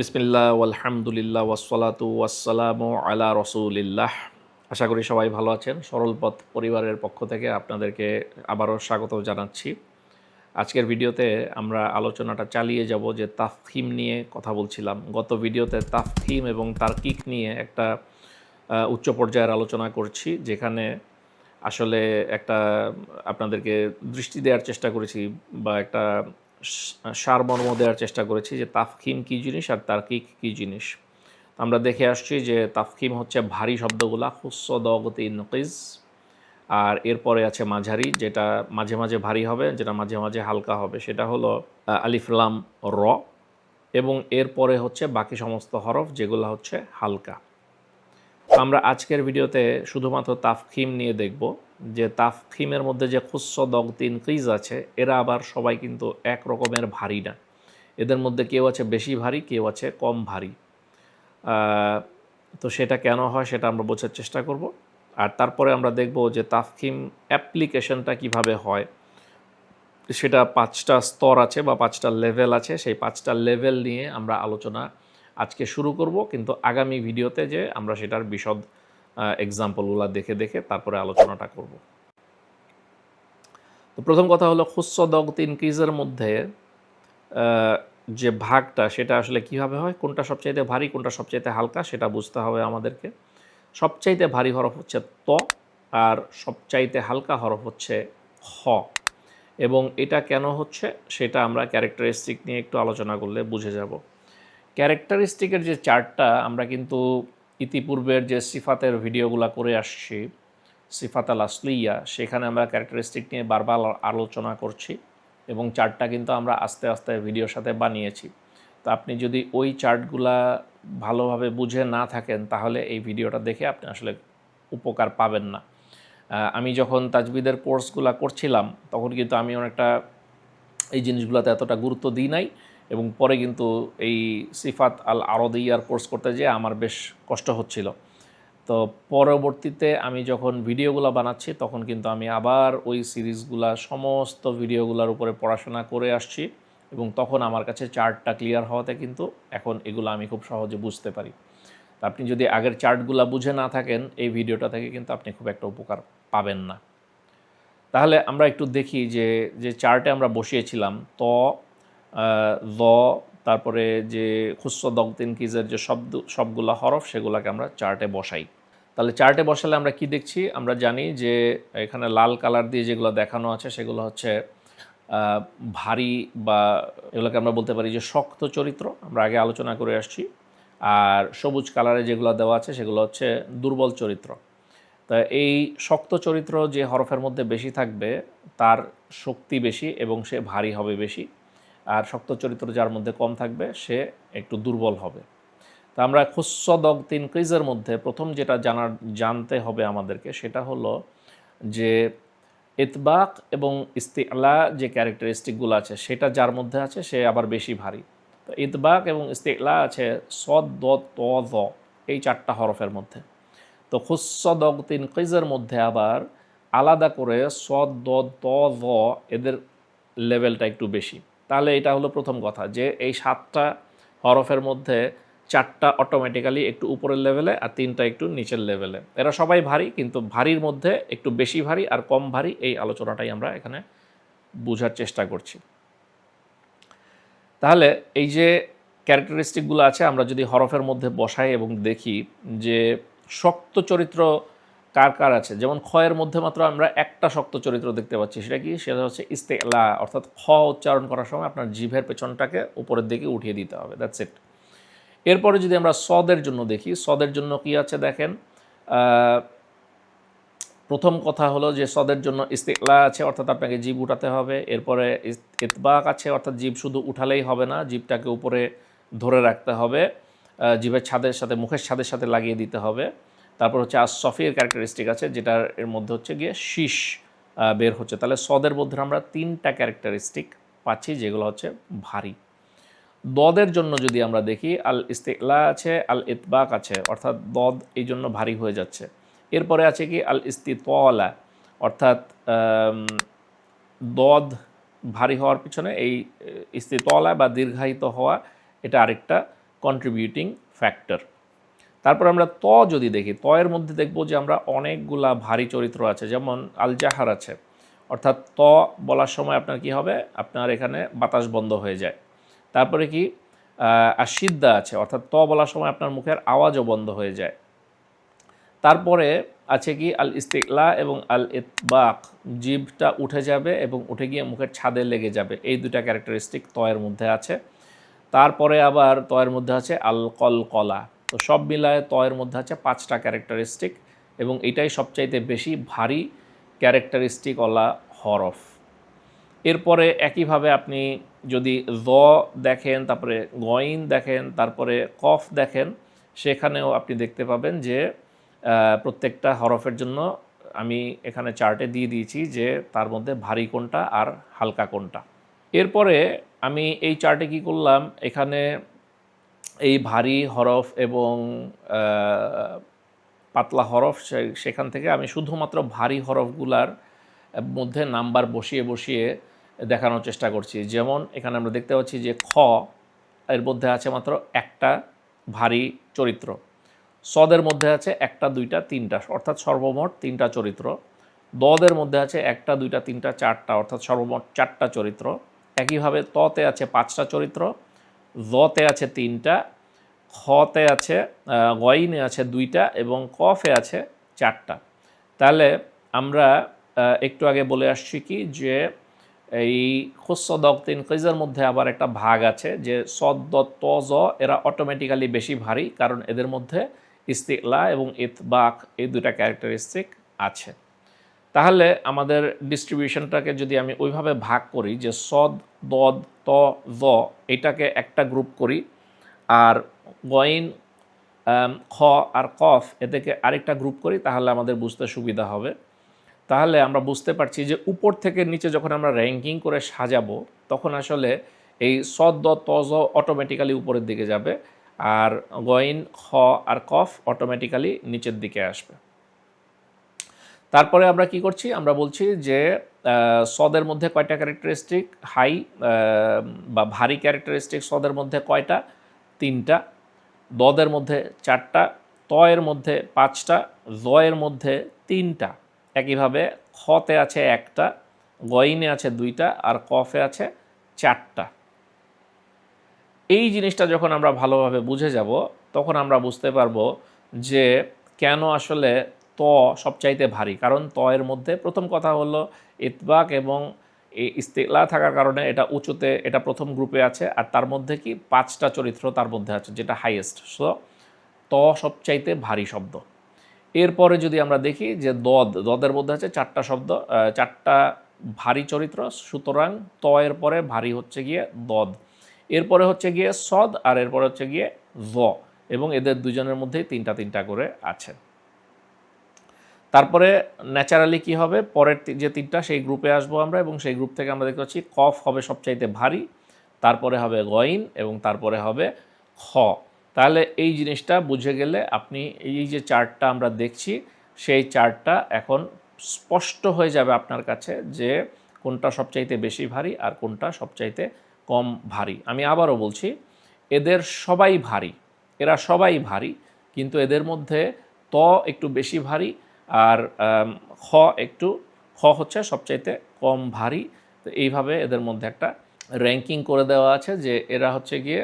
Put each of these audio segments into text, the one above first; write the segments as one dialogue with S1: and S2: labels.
S1: বিসমিল্লাহ আলহামদুলিল্লাহ ওয়াসসালাতু ওয়াসসালামু আলা রসুলিল্লাহ। আশা করি সবাই ভালো আছেন। সরল পথ পরিবারের পক্ষ থেকে আপনাদেরকে আবারও স্বাগত জানাচ্ছি। আজকের ভিডিওতে আমরা আলোচনাটা চালিয়ে যাব যে তাফহিম নিয়ে কথা বলছিলাম। গত ভিডিওতে তাফহিম এবং তার্কিক নিয়ে একটা উচ্চ পর্যায়ের আলোচনা করছি, যেখানে আসলে একটা, আপনাদেরকে দৃষ্টি দেওয়ার চেষ্টা করেছি বা একটা সারমর্ম দেওয়ার চেষ্টা করেছি যে তাফখিম কী জিনিস আর তার্কিক কী জিনিস। আমরা দেখে আসছি যে তাফখিম হচ্ছে ভারী শব্দগুলা হুস্স দগতি নকিজ আর এরপরে আছে মাঝারি, যেটা মাঝে মাঝে ভারী হবে, যেটা মাঝে মাঝে হালকা হবে। সেটা হলো আলিফলাম র, এবং এরপরে হচ্ছে বাকি সমস্ত হরফ, যেগুলো হচ্ছে হালকা। আমরা আজকের ভিডিওতে শুধুমাত্র তাফখিম নিয়ে দেখব। যে তাফখিমের মধ্যে যে খুস্স দগ তিন কিজ আছে, এরা আবার সবাই কিন্তু এক রকমের ভারী না। এদের মধ্যে কেউ আছে বেশি ভারী, কেউ আছে কম ভারী। তো সেটা কেন হয় সেটা আমরা বোঝার চেষ্টা করব। আর তারপরে আমরা দেখব যে তাফখিম অ্যাপ্লিকেশনটা কীভাবে হয়। সেটা পাঁচটা স্তর আছে বা পাঁচটা লেভেল আছে, সেই পাঁচটা লেভেল নিয়ে আমরা আলোচনা আজকে শুরু করব। কিন্তু আগামী ভিডিওতে যে আমরা সেটার বিশদ এক্সাম্পলগুলো দেখে দেখে তারপরে আলোচনাটা করব। তো প্রথম কথা হলো খুস্স কিজের মধ্যে যে ভাগটা সেটা আসলে কীভাবে হয়, কোনটা সবচাইতে ভারী, কোনটা সবচাইতে হালকা সেটা বুঝতে হবে আমাদেরকে। সবচাইতে ভারী হরফ হচ্ছে ত আর সবচাইতে হালকা হরফ হচ্ছে হ। এবং এটা কেন হচ্ছে সেটা আমরা ক্যারেক্টারিস্টিক নিয়ে একটু আলোচনা করলে বুঝে যাব। ক্যারেক্টারিস্টিকের যে চার্টটা আমরা কিন্তু ইতিপূর্বের যে সিফাতের ভিডিওগুলো করে আসছি, সিফাত আল আসলিয়া, সেখানে আমরা ক্যারেক্টারিস্টিক নিয়ে বারবার আলোচনা করছি এবং চার্টটা কিন্তু আমরা আস্তে আস্তে ভিডিওর সাথে বানিয়েছি। তো আপনি যদি ওই চার্টগুলা ভালোভাবে বুঝে না থাকেন, তাহলে এই ভিডিওটা দেখে আপনি আসলে উপকার পাবেন না। আমি যখন তাজবিদের কোর্সগুলা করছিলাম, তখন কিন্তু আমি অনেকটা এই জিনিসগুলোতে এতটা গুরুত্ব দিই নাই। এবং পরে কিন্তু এই সিফাত আল আরদিয়ার কোর্স করতে যেয়ে আমার বেশ কষ্ট হচ্ছিল। তো পরবর্তীতে আমি যখন ভিডিওগুলো বানাচ্ছি, তখন কিন্তু আমি আবার ওই সিরিজগুলা, সমস্ত ভিডিওগুলোর উপরে পড়াশোনা করে আসছি এবং তখন আমার কাছে চার্টটা ক্লিয়ার হওয়াতে কিন্তু এখন এগুলো আমি খুব সহজে বুঝতে পারি। আপনি যদি আগের চার্টগুলো বুঝে না থাকেন, এই ভিডিওটা থেকে কিন্তু আপনি খুব একটা উপকার পাবেন না। তাহলে আমরা একটু দেখি যে যে চার্টে আমরা বসিয়েছিলাম, ত ল, তারপরে যে খুস্স দগদিন কিজের যে শব্দ সবগুলো হরফ, সেগুলোকে আমরা চার্টে বসাই। তাহলে চার্টে বসালে আমরা কি দেখছি? আমরা জানি যে এখানে লাল কালার দিয়ে যেগুলো দেখানো আছে, সেগুলো হচ্ছে ভারী বা এগুলোকে আমরা বলতে পারি যে শক্ত চরিত্র। আমরা আগে আলোচনা করে আসছি। আর সবুজ কালারে যেগুলো দেওয়া আছে, সেগুলো হচ্ছে দুর্বল চরিত্র। তা এই শক্ত চরিত্র যে হরফের মধ্যে বেশি থাকবে, তার শক্তি বেশি এবং সে ভারী হবে বেশি। আর শক্ত চরিত্র যার মধ্যে কম থাকবে, সে একটু দুর্বল হবে। তা আমরা খুস্স দগ তিন ক্রিজের মধ্যে প্রথম যেটা জানার, জানতে হবে আমাদেরকে সেটা হলো যে ইতবাক এবং ইস্তিআলা যে ক্যারেক্টারিস্টিকগুলো আছে, সেটা যার মধ্যে আছে, সে আবার বেশি ভারী। তো ইতবাক এবং ইস্তিআলা আছে সদ, দ, ত দ এই চারটা হরফের মধ্যে। তো খুস্স দগ তিন কিজের মধ্যে আবার আলাদা করে সদ, দ, ত ভ এদের লেভেলটা একটু বেশি। তাহলে এটা হলো প্রথম কথা যে এই সাতটা হরফের মধ্যে চারটা অটোমেটিক্যালি একটু উপরের লেভেলে আর তিনটা একটু নিচের লেভেলে এরা সবাই ভারী, কিন্তু ভারীর মধ্যে একটু বেশি ভারী আর কম ভারী এই আলোচনাটাই আমরা এখানে বোঝার চেষ্টা করছি। তাহলে এই যে ক্যারেক্টারিস্টিকগুলো আছে, আমরা যদি হরফের মধ্যে বসাই এবং দেখি যে শক্ত চরিত্র কার কার আছে? যেমন ক্ষয়ের মধ্যে মাত্র আমরা একটা শক্ত চরিত্র দেখতে পাচ্ছি। সেটা কি? সেটা হচ্ছে ইস্তেলা। অর্থাৎ খ উচ্চারণ করার সময় আপনার জিভের পেছনটাকে উপরের দিকে উঠিয়ে দিতে হবে। দ্যাটস ইট এরপরে যদি আমরা সদের জন্য দেখি, সদের জন্য কি আছে দেখেন? প্রথম কথা হলো যে সদের জন্য ইস্তিকলা আছে, অর্থাৎ আপনাকে জিভ উঠাতে হবে। এরপরে ইতবাক আছে, অর্থাৎ জিভ শুধু উঠালেই হবে না, জিভটাকে উপরে ধরে রাখতে হবে। জিভের ছাদের সাথে, মুখের ছাদের সাথে লাগিয়ে দিতে হবে। তারপর হচ্ছে আর সফির ক্যারেক্টারিস্টিক আছে, যেটার এর মধ্যে হচ্ছে গিয়ে শীষ বের হচ্ছে। তাহলে সদের মধ্যে আমরা তিনটা ক্যারেক্টারিস্টিক পাচ্ছি, যেগুলো হচ্ছে ভারী। দদের জন্য যদি আমরা দেখি, আল ইস্তেকলা আছে, আল ইতবাক আছে, অর্থাৎ দদ এই জন্য ভারী হয়ে যাচ্ছে। এরপরে আছে কি, আল ইস্তিতলা, অর্থাৎ দদ ভারী হওয়ার পিছনে এই ইস্তিতলা বা দীর্ঘায়িত হওয়া, এটা আরেকটা কন্ট্রিবিউটিং ফ্যাক্টর তারপর আমরা ত যদি দেখি ত এর মধ্যে দেখব যে আমরা অনেকগুলা ভারী চরিত্র আছে, যেমন আল জাহার আছে। অর্থাৎ ত বলার সময় আপনার কি হবে? আপনার এখানে বাতাস বন্ধ হয়ে যায়। তারপরে কি? আশিদ্দা আছে, অর্থাৎ ত বলার সময় আপনার মুখের আওয়াজও বন্ধ হয়ে যায়। তারপরে আছে কি? আল ইস্তিকলা এবং আল ইতবাক, জিভটা উঠে যাবে এবং উঠে গিয়ে মুখের ছাদে লেগে যাবে। এই দুটা ক্যারেক্টারিস্টিক তয়ের মধ্যে আছে। তারপরে আবার তয়ের মধ্যে আছে আল কল কলা তো সব মিলায় তয়ের মধ্যে আছে পাঁচটা ক্যারেক্টারিস্টিক এবং এটাই সবচাইতে বেশি ভারী ক্যারেক্টারিস্টিক ওলা হরফ। এরপরে একইভাবে আপনি যদি জ দেখেন, তারপরে গইন দেখেন, তারপরে কফ দেখেন, সেখানেও আপনি দেখতে পাবেন যে প্রত্যেকটা হরফের জন্য আমি এখানে চার্টে দিয়ে দিয়েছি যে তার মধ্যে ভারী কোনটা আর হালকা কোনটা। এরপরে আমি এই চার্টে কি করলাম, এখানে এই ভারী হরফ এবং পাতলা হরফ সেখান থেকে আমি শুধুমাত্র ভারী হরফগুলার মধ্যে নাম্বার বসিয়ে বসিয়ে দেখানোর চেষ্টা করছি। যেমন এখানে আমরা দেখতে পাচ্ছি যে খ, এর মধ্যে আছে মাত্র একটা ভারী চরিত্র। সদের মধ্যে আছে একটা, দুইটা, তিনটা, অর্থাৎ সর্বমোট তিনটা চরিত্র। দদের মধ্যে আছে একটা, দুইটা, তিনটা, চারটা, অর্থাৎ সর্বমোট চারটা চরিত্র। একইভাবে ততে আছে পাঁচটা চরিত্র। জতে আছে তিনটা খতে আছে গইনে আছে দুইটা এবং কফে আছে চারটা। তাহলে আমরা একটু আগে বলে আসছি কি যে এই খুসদক্তিন কইজের মধ্যে আবার একটা ভাগ আছে যে সদ্দ, তজ এরা অটোমেটিক্যালি বেশি ভারী কারণ এদের মধ্যে ইস্তিকলা এবং ইতবাক এই দুটা ক্যারেক্টারিস্টিক আছে। তাহলে আমাদের ডিস্ট্রিবিউশনটাকে যদি আমি ওইভাবে ভাগ করি যে সদ, দদ, ত, জ, এটাকে একটা গ্রুপ করি, আর গইন খ আর কফ এদেরকে আরেকটা গ্রুপ করি, তাহলে আমাদের বুঝতে সুবিধা হবে। তাহলে আমরা বুঝতে পারছি যে উপর থেকে নিচে যখন আমরা র্যাঙ্কিং করে সাজাবো, তখন আসলে এই সদ, দ, ত, জ অটোমেটিক্যালি উপরের দিকে যাবে, আর গইন, খ আর কফ অটোমেটিক্যালি নিচের দিকে আসবে। তারপরে আমরা কি করছি? আমরা বলছি যে সদের মধ্যে কয়টা ক্যারেক্টারিস্টিক? হাই বা ভারী ক্যারেক্টারিস্টিক সদের মধ্যে কয়টা? তিনটা। দদের মধ্যে চারটা। তয়ের মধ্যে পাঁচটা। জয়ের মধ্যে তিনটা। একইভাবে খতে আছে একটা গইনে আছে দুইটা, আর কফে আছে চারটা। এই জিনিসটা যখন আমরা ভালোভাবে বুঝে যাব, তখন আমরা বুঝতে পারব যে, কেন আসলে ত সবচাইতে ভারী। কারণ ত এর মধ্যে প্রথম কথা হলো ইতবাক এবং ইস্তেলা থাকার কারণে এটা উঁচুতে, এটা প্রথম গ্রুপে আছে আর তার মধ্যে কি পাঁচটা চরিত্র তার মধ্যে আছে যেটা হাইয়েস্ট সো ত সবচাইতে ভারী শব্দ। এরপরে যদি আমরা দেখি যে দদ, দদের মধ্যে আছে চারটা শব্দ চারটা ভারী চরিত্র, সুতরাং ত এর পরে ভারী হচ্ছে গিয়ে দদ। এরপরে হচ্ছে গিয়ে সদ আর এরপরে হচ্ছে গিয়ে ভ এবং এদের দুজনের মধ্যেই তিনটা তিনটা করে আছে। তারপরে ন্যাচারালি কি হবে? পরের যে তিনটা, সেই গ্রুপে আসব আমরা এবং সেই গ্রুপ থেকে আমরা দেখতে পাচ্ছি কফ হবে সবচাইতে ভারী, তারপরে হবে গইন এবং তারপরে হবে খ। তাহলে এই জিনিসটা বুঝে গেলে আপনি এই যে চার্টটা আমরা দেখছি, সেই চার্টটা এখন স্পষ্ট হয়ে যাবে আপনার কাছে যে কোনটা সবচাইতে বেশি ভারী আর কোনটা সবচাইতে কম ভারী। আমি আবারও বলছি, এদের সবাই ভারী, এরা সবাই ভারী, কিন্তু এদের মধ্যে ত একটু বেশি ভারী আর খ একটু, খ হচ্ছে সবচাইতে কম ভারী। তো এইভাবে এদের মধ্যে একটা র্যাঙ্কিং করে দেওয়া আছে যে এরা হচ্ছে গিয়ে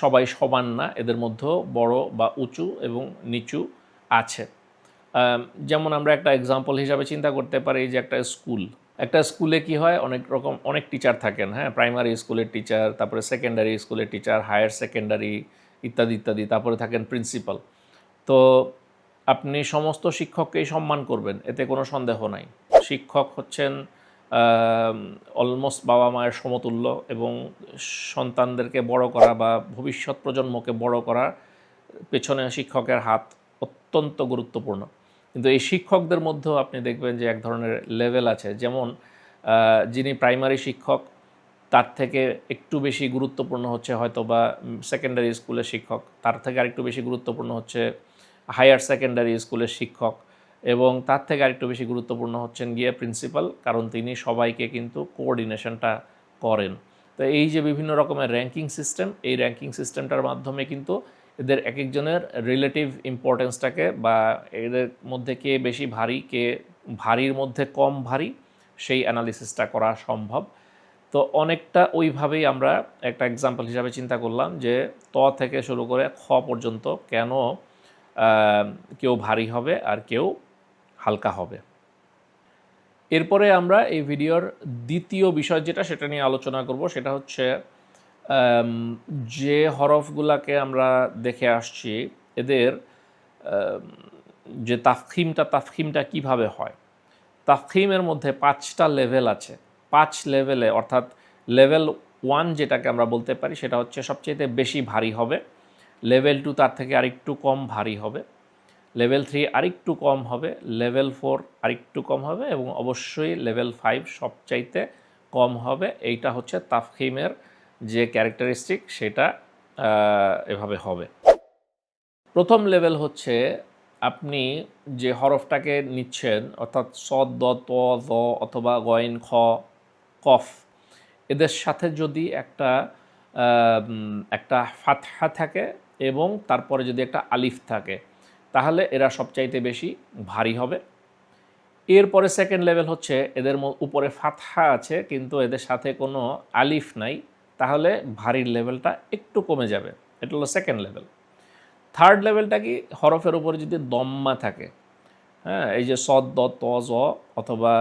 S1: সবাই সমান না, এদের মধ্যেও বড় বা উঁচু এবং নিচু আছে। যেমন আমরা একটা এক্সাম্পল হিসাবে চিন্তা করতে পারি যে একটা স্কুল একটা স্কুলে কি হয়? অনেক রকম, অনেক টিচার থাকেন হ্যাঁ? প্রাইমারি স্কুলের টিচার তারপরে সেকেন্ডারি স্কুলের টিচার হায়ার সেকেন্ডারি ইত্যাদি ইত্যাদি। তারপরে থাকেন প্রিন্সিপাল তো আপনি সমস্ত শিক্ষককেই সম্মান করবেন, এতে কোনো সন্দেহ নাই। শিক্ষক হচ্ছেন অলমোস্ট বাবা মায়ের সমতুল্য এবং সন্তানদেরকে বড় করা বা ভবিষ্যৎ প্রজন্মকে বড় করার পেছনে শিক্ষকের হাত অত্যন্ত গুরুত্বপূর্ণ। কিন্তু এই শিক্ষকদের মধ্যেও আপনি দেখবেন যে এক ধরনের লেভেল আছে। যেমন যিনি প্রাইমারি শিক্ষক, তার থেকে একটু বেশি গুরুত্বপূর্ণ হচ্ছে হয়তো বা সেকেন্ডারি স্কুলের শিক্ষক, তার থেকে আরেকটু বেশি গুরুত্বপূর্ণ হচ্ছে হায়ার সেকেন্ডারি স্কুলের শিক্ষক এবং তার থেকে আরেকটু বেশি গুরুত্বপূর্ণ হচ্ছেন গিয়ে প্রিন্সিপাল, কারণ তিনি সবাইকে কিন্তু কোঅর্ডিনেশনটা করেন। তো এই যে বিভিন্ন রকমের র্যাঙ্কিং সিস্টেম, এই র্যাঙ্কিং সিস্টেমটার মাধ্যমে কিন্তু এদের এক একজনের রিলেটিভ ইম্পর্টেন্সটাকে বা এদের মধ্যে কে বেশি ভারী, কে ভারীর মধ্যে কম ভারী, সেই অ্যানালিসিসটা করা সম্ভব। তো অনেকটা ওইভাবেই আমরা একটা এক্সাম্পল হিসাবে চিন্তা করলাম যে ত থেকে শুরু করে খ পর্যন্ত কেন কেউ ভারী হবে আর কেউ হালকা হবে। এরপরে আমরা এই ভিডিওর দ্বিতীয় বিষয় যেটা সেটা নিয়ে আলোচনা করব, সেটা হচ্ছে যে হরফগুলাকে আমরা দেখে আসছি, এদের যে তাফখিমটা তাফখিমটা কীভাবে হয়? তাফখিমের মধ্যে পাঁচটা লেভেল আছে। পাঁচ লেভেলে, অর্থাৎ লেভেল ওয়ান যেটাকে আমরা বলতে পারি, সেটা হচ্ছে সবচেয়ে বেশি ভারী হবে। লেভেল টু তার থেকে আরেকটু কম ভারী হবে। লেভেল থ্রি আরেকটু কম হবে। লেভেল ফোর আরেকটু কম হবে এবং অবশ্যই লেভেল ফাইভ সবচাইতে কম হবে। এইটা হচ্ছে তাফখিমের যে ক্যারেক্টারিস্টিক সেটা এভাবে হবে। প্রথম লেভেল হচ্ছে আপনি যে হরফটাকে নিচ্ছেন, অর্থাৎ স, দ, ত, জ অথবা গয়েন, খ, কফ, এদের সাথে যদি একটা একটা ফাতহা থাকে এবং তারপরে যদি একটা আলিফ থাকে, তাহলে এরা সবচাইতে বেশি ভারী হবে। এরপরে সেকেন্ড লেভেল হচ্ছে এদের উপরে ফাতহা আছে, কিন্তু এদের সাথে কোনো আলিফ নাই, তাহলে ভারীর লেভেলটা একটু কমে যাবে। এটা হলো সেকেন্ড লেভেল থার্ড লেভেলটা কি? হরফের উপরে যদি দম্মা থাকে হ্যাঁ এই যে সদ, দ, ত, জ অথবা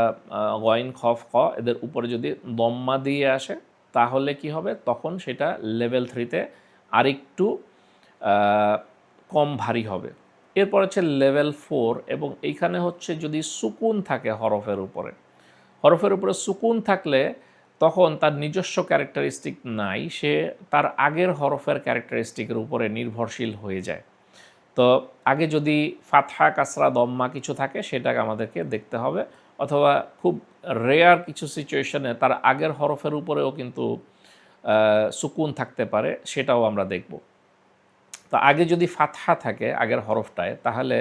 S1: গয়েন, খফ খ এদের উপরে যদি দম্মা দিয়ে আসে, তাহলে কি হবে? তখন সেটা লেভেল থ্রিতে আরেকটু কম ভারী হবে। এরপর হচ্ছে লেভেল ফোর এবং এইখানে হচ্ছে যদি সুকুন থাকে হরফের উপরে। হরফের উপরে সুকুন থাকলে তখন তার নিজস্ব ক্যারেক্টারিস্টিক নাই, সে তার আগের হরফের ক্যারেক্টারিস্টিকের উপরে নির্ভরশীল হয়ে যায়। তো আগে যদি ফাতহা, কাসরা, দম্মা কিছু থাকে, সেটাকে আমাদেরকে দেখতে হবে। অথবা খুব রেয়ার কিছু সিচুয়েশনে তার আগের হরফের উপরেও কিন্তু সুকুন থাকতে পারে, সেটাও আমরা দেখব। তো আগে যদি ফাতহা থাকে আগের হরফটায়, তাহলে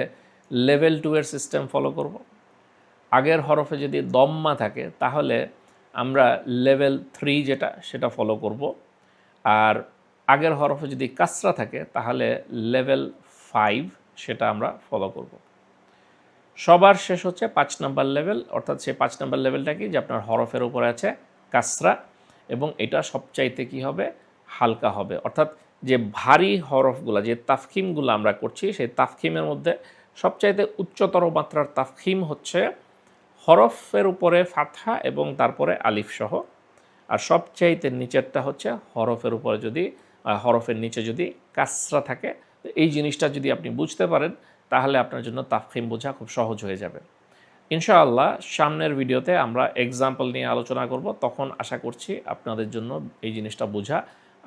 S1: লেভেল টু এর সিস্টেম ফলো করব। আগের হরফে যদি দম্মা থাকে, তাহলে আমরা লেভেল থ্রি যেটা, সেটা ফলো করব। আর আগের হরফে যদি কাসরা থাকে, তাহলে লেভেল ফাইভ সেটা আমরা ফলো করব। সবার শেষ হচ্ছে পাঁচ নাম্বার লেভেল অর্থাৎ সেই পাঁচ নাম্বার লেভেলটা কি? যে আপনার হরফের উপরে আছে কাসরা, এবং এটা সবচাইতে কি হবে? হালকা হবে। অর্থাৎ যে ভারী হরফগুলো, যে তাফখিমগুলো আমরা করছি, সেই তাফখিমের মধ্যে সবচাইতে উচ্চতর মাত্রার তাফখিম হচ্ছে হরফের উপরে ফাতহা এবং তারপরে আলিফ সহ। আর সবচাইতে নিচেরটা হচ্ছে হরফের উপরে যদি হরফের নিচে যদি কাসরা থাকে এই জিনিসটা যদি আপনি বুঝতে পারেন, তাহলে আপনার জন্য তাফখিম বোঝা খুব সহজ হয়ে যাবে। ইনশাআল্লাহ, সামনের ভিডিওতে আমরা এক্সাম্পল নিয়ে আলোচনা করব। তখন আশা করছি আপনাদের জন্য এই জিনিসটা বোঝা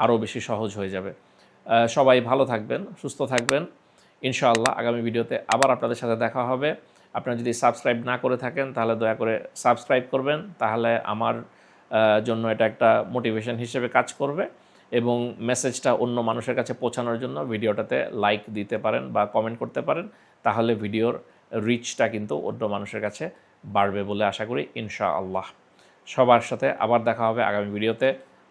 S1: আরও বেশি সহজ হয়ে যাবে। সবাই ভালো থাকবেন, সুস্থ থাকবেন। ইনশাআল্লাহ আগামী ভিডিওতে আবার আপনাদের সাথে দেখা হবে। আপনারা যদি সাবস্ক্রাইব না করে থাকেন, তাহলে দয়া করে সাবস্ক্রাইব করবেন। তাহলে আমার জন্য এটা একটা মোটিভেশন হিসেবে কাজ করবে এবং মেসেজটা অন্য মানুষের কাছে পৌঁছানোর জন্য ভিডিওটাতে লাইক দিতে পারেন বা কমেন্ট করতে পারেন। তাহলে ভিডিওর রিচটা কিন্তু অন্য মানুষের কাছে বাড়বে বলে আশা করি ইনশা আল্লাহ সবার সাথে আবার দেখা হবে আগামী ভিডিওতে।